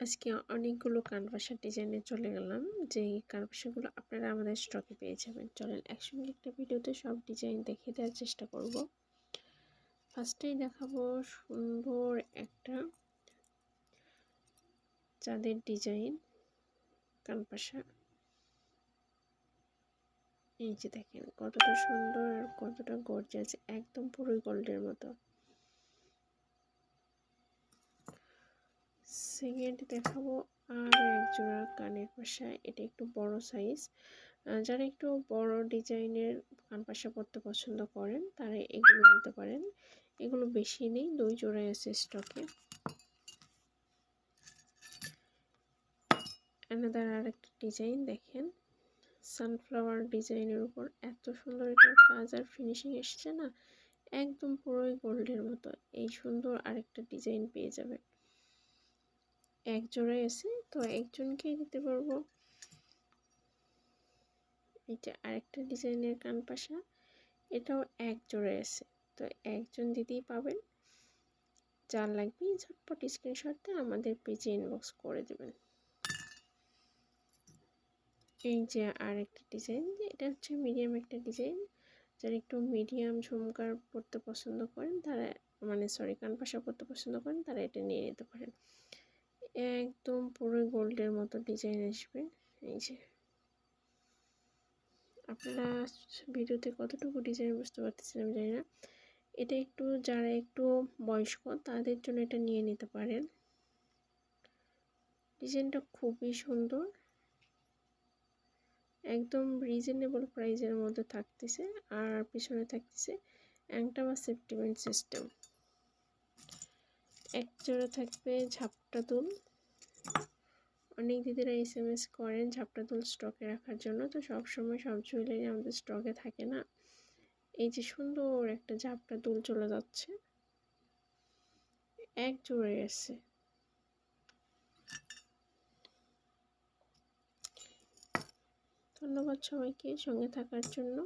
আজকে অনেকগুলো কানভাসার ডিজাইনে চলে গেলাম। যেই কানভাসাগুলো আপনারা আমাদের স্টকে পেয়ে যাবেন। চলেন একসঙ্গে একটা ভিডিওতে সব ডিজাইন দেখিয়ে দেওয়ার চেষ্টা করব। ফার্স্টেই দেখাবো সুন্দর একটা চাঁদের ডিজাইন কানপাশা এই যে দেখেন, কতটা সুন্দর আর কতটা গর্জাস একদম পুরোই গোল্ডের মতো। সেকেন্ড দেখাবো আর এক জোড়া কানের পাশা এটা একটু বড় সাইজ যারা একটু বড় ডিজাইনের কান পাশা পরতে পছন্দ করেন, তারা এগুলো নিতে পারেন। এগুলো বেশি নেই, দুই জোড়ায় আছে স্টকে এনাদার আর একটা ডিজাইন দেখেন সানফ্লাওয়ার ডিজাইনের উপর এত সুন্দর এটার কাজ আর ফিনিশিং এসছে না? একদম পুরোই গোল্ডের মতো। এই সুন্দর আরেকটা ডিজাইন পেয়ে যাবে এক জোড়ায় আছে তো একজনকেই দিতে পারব। এটা আরেকটা ডিজাইনের কান পাশা এটাও এক জোড়ায় আছে তো একজন দিতেই পাবেন। যার লাগবে ঝটপট স্ক্রিনশটটা আমাদের পেজে ইনবক্স করে দেবেন। এই যে আর একটা ডিজাইন এটা হচ্ছে মিডিয়াম একটা ডিজাইন যারা একটু মিডিয়াম ঝুমকার পরতে পছন্দ করেন, তারা মানে সরি কান পাশা পরতে পছন্দ করেন, তারা এটা নিয়ে নিতে পারেন। একদম পুরো গোল্ডের মতো ডিজাইন আসবে। এই যে। আপনারা ভিডিওতে কতটুকু ডিজাইন বুঝতে পারতেছেন আমি জানি না। এটা একটু, যারা একটু বয়স্ক, তাদের জন্য এটা নিয়ে নিতে পারেন। ডিজাইনটা খুবই সুন্দর। একদম রিজনেবল প্রাইজের মধ্যে থাকতেছে, আর পিছনে থাকতেছে অ্যাংটা বা সেফটিমেন্ট সিস্টেম এক জোড়া থাকবে ঝাপটা দুল। অনেক দিদিরা এস এম এস করেন ঝাপটা দুল স্টকে রাখার জন্য। তো সবসময় সব জুয়েলারি আমাদের স্টকে থাকে না। এই যে সুন্দর একটা ঝাপটা দুল চলে যাচ্ছে। এক জোড়ে এসছে ধন্যবাদ সবাইকে সঙ্গে থাকার জন্য।